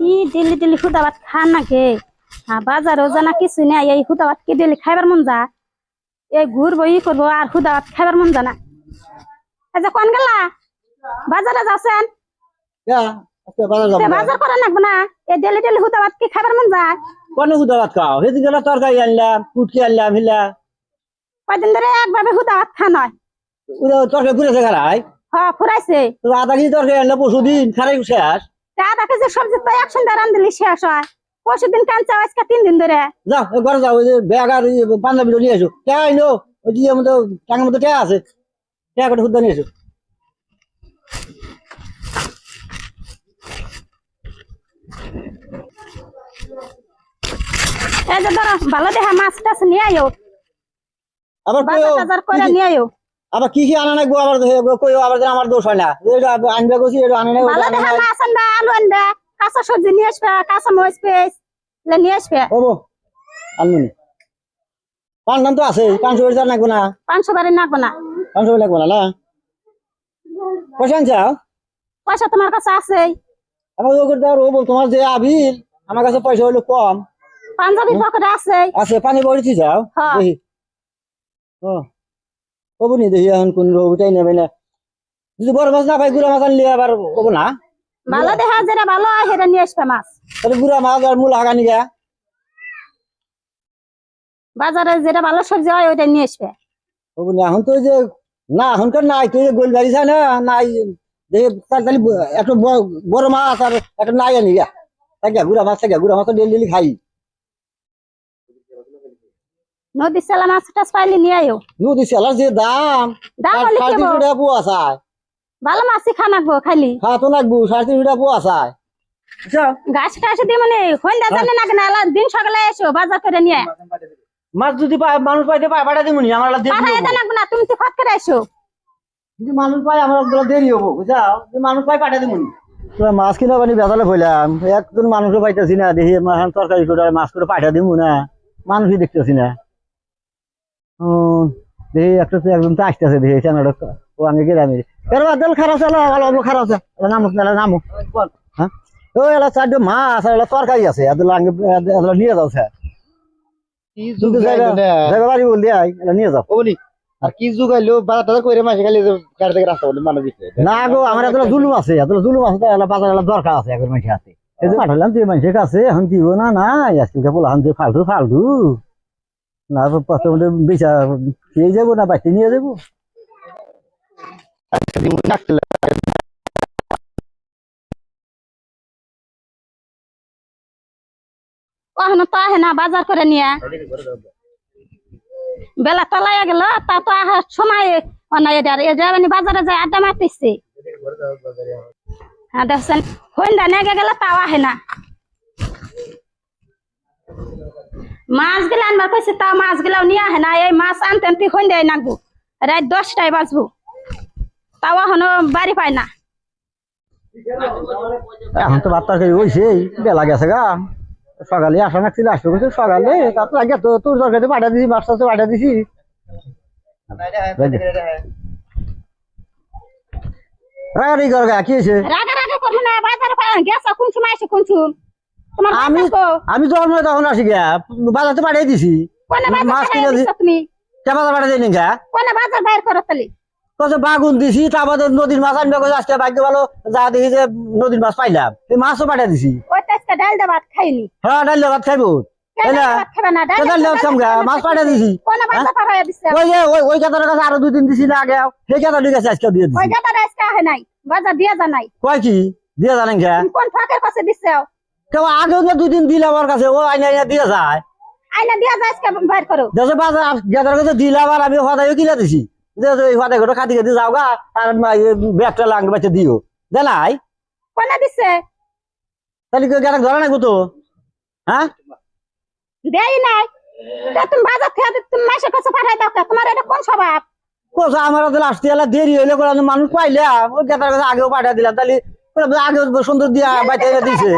কি দিল্লি দিল্লি খুদাবাদ খান নাকি? বাজারও জানা কিছু নেই এই খুদাবাদ কি দিল্লি খাইবার মন যা এই ঘুরবো ই করব আর খুদাবাদ খাইবার মন জানা যে কোন গেলা? বাজারে যাচ্ছেন? বাজার না। বাজার করে নাকবো না? এই দিল্লি দিল্লি খুদাবাদ কি খাইবার মন যায়? কোনে ভাত খাও? সেদিন গেলে তরকারি আনলাম পুটকি আনলাম হিলা। কয়দিন ধরে একভাবে খুদাবাদ খান হয় ওরা তরকারি পুড়েছে খারাই হ ফুরাইছে। তো আধা কেজি তরকারি আনলে পরশু দিন খারাই শেষ। আধা কেজি সবজি তো একসঙ্গে রান্ধলি শেষ হয়। পরশু দিন কাঁচা আজকে তিন দিন ধরে। যাও ঘরে যাও ওই যে ব্যাগ আর পাঞ্জাবি নিয়ে এসো। কে আইলো? ওই যে মতো মতো কে আছে? কে করে খুদা নিয়ে এসো। এই যে ধরো ভালো দেখা মাছ টাছ নিয়ে আয়ো আবার করে নিয়ে আয়ো আবার কি কি আনা নাকবো আবার কই আবার যেন আমার দোষ হয় না। এটা আনবে গেছি এটা আনে না ভালো দেখা মাছ আনবে আলু আনবে। কাঁচা সবজি নিয়ে আসবে কাঁচা মরিচ পেঁয়াজ এগুলো নিয়ে আসবে। হব আনব পান দাম তো আছে পাঁচশো বেড়ে লাগবো না। পাঁচশো বাড়ি নাকবো না। পাঁচশো বেড়ে লাগবো না না পয়সা আনছাও পয়সা তোমার কাছে আছে আমার ও করতে আর ও বল, তোমার যে আবির আমার কাছে পয়সা হলো কম। পাঞ্জাবি পকেটে আছে। আছে পানি বড়িতে যাও হ্যাঁ। ও। কবো নি দেখি এখন কোন রবিটাই নেবে না। যদি বড় মাছ না পাই গুড়া মাছ আনলে আবার কবো না। ভালো দেখা যেটা ভালো সেটা নিয়ে আসবে মাছ। তাহলে গুড়া মাছ আর মূল হাগানি গা বাজারে যেটা ভালো সবজি হয় ওইটা নিয়ে আসবে। কবো না এখন তো যে না এখনকার নাই তুই যে গোল গাড়ি না নাই দেখে তাহলে একটা বড় মাছ আর একটা নাই আনি গা থাকে গুড়া মাছ থাকে গুড়া মাছ ডেলি ডেলি খাই। সেলা মাছ টাছ পাইলে নিয়ে আয়ো। নদী সেলার যে দাম দাম হলে কি তিনশো হব? টাকা ভালো মাছই খা নাকবো খাইলি খা তো লাগবো সাড়ে তিনশো গাছ টাছ দিয়ে মানে সন্ধ্যা জানে না কেন আলা দিন সকালে এসো বাজার করে নিয়ে মাছ যদি পায় মানুষ পাইতে পায় পাঠা দিব নি আমার পাঠাই। দেন না তুমি তো ফট করে এসো। যদি মানুষ পায় আমার দেরি হব বুঝাও? যদি মানুষ পায় পাঠা নি। তোরা মাছ কিনা পানি বেতালে একজন মানুষও পাইতেছি না দেখি তরকারি করে মাছ করে পাঠা দিব না। মানুষই দেখতেছি না। দেখি একটা একজন তো আসতেছে দেখি চানাটা ও আমি গেলাম এর বাদল খারাপ চালো ভালো ভালো খারাপ আছে নামো তাহলে নামো। হ্যাঁ? ও এলা চারটে মাছ আর এলা তরকারি আছে এগুলো আগে এগুলো নিয়ে যাও স্যার। জায়গা না। বাড়ি বল দিয়ে এলা নিয়ে যাও। বলি আর কি যুগ আইলো বাজার টাজার করে মাসে খালি গাড়ি থেকে রাস্তা বলে মানুষ না গো আমার এত জুলুম আছে এত জুলুম আছে এলা বাজার এলা দরকার আছে এখন মানুষের আছে এই যে পাঠালাম যে মানুষের কাছে এখন কি না না আজকে বললাম যে ফালতু ফালতু। না প্রথমে বিচার যাব না, বাড়িতে নিয়ে যাব? আহে না, বাজার করে নিয়ে। বেলা তলাইয়া গেল, তা তো আহার সময় অনাই বাজারে যায় আড্ডা মারতেছে। হ্যাঁ দেখছেন সন্ধ্যা নেগে গেলে তাও আহে না। মাছগুলা আনবার কইছে তাও মাছ গুলাও নিয়ে আহে না এই মাছ আনতে আনতে সন্ধ্যায় নাগবো। রাত দশটায় বাজবো। তাও এখনও বাড়ি পায় না। এখন তো ভাত তরকারি হয়েছে বেলা গেছে গা। সকালে আসা নাকছিল আসতে করছে সকালে। তারপর আগে তো তোর তরকারি পাঠা দিছি মাছ টাছ পাঠা দিছি। রাগারি কর গা কি হয়েছে রাগা রাগা করব না বাজারে কোন সময় এসে কোন সময়? আমি বাজার আমি যখন তখন আসি গা বাজারতে পাঠিয়ে দিছি। বাজার মাছ পাঠাইয়া কিনে দি- তুমি? বাজার পাঠিয়ে দিই গা কোনে বাজার বাইর করো তালি কত বাগুন দিছি তারপর নদীর মাছ আনবে। কইছে, আজকে ভাগ্য ভালো যা দেখি যে নদীর মাছ পাইলাম। এই মাছও পাঠিয়ে দিছি। ওই ডাল দে ভাত খাইনি। হ্যাঁ ডাল ভাত খাইবো? মাছ পাঠিয়ে দিছি। বাজার ওই কেতার কাছে আরও দুই দিন দিছি না আগে। সেই কেতা ঠিক আছে আজকে দিয়ে দিছি। বাজার কয় কি? দিয়ে জানেন কে কোন ফাঁকের কাছে দিছে? কেউ আগেও তো দুই দিন দিলে আমার কাছে ও আইনা আইনা দিয়ে যায়। আইনা দিয়া যা আজকে বাইর করো। দেশে বাজার গেতার কাছে দিলাম আর আমি সদাইও কিনে দিছি। যে এই ঘটো খাতি খাতি যাও গা আর ব্যাগটা লাঙ্গ বাচ্চা দিও। জানাই কোনে দিছে? তাহলে কেউ গেলে ধরে তো হ্যাঁ? দেই নাই। তুমি বাজার থেকে দি- তুমি মাসের কাছে পাঠাই দাও কে? তোমার এটা কোন স্বভাব? কোথাও আমার তো আসতে এলা দেরি হইলে মানুষ পাইলাম ওই কাছে আগেও পাঠিয়ে দিলাম। তাহলে আগে সুন্দর দিয়া বাচ্চা দিছে?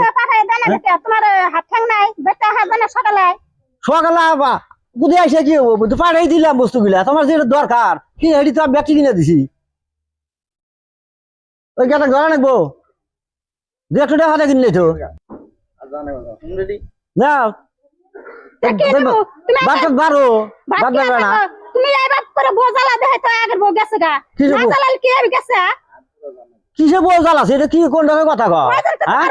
তোমার হাত ঠ্যাং নাই বেটা হাত না সকালে। সকালে আবার বুঝে আসে কি হব? পাঠাই দিলাম বস্তুগুলা। তোমার যেটা দরকার কি হেডি তো আমি কিনে দিছি। ওই গেটা ঘরে রাখব দু একশো টাকা হাতে কিনলে তো। যাও তা কি দেবো? তুমি বাদ আগে- বারো। বাদ কি না। তুমি এইবার করে বোঝালা দেহে তো আগের বউ গেছে গা। যে না বউ? জ্বালালে কি গেছে কিসে বউ জ্বালাছে এটা কি কোন রকমের কথা কয়? হ্যাঁ?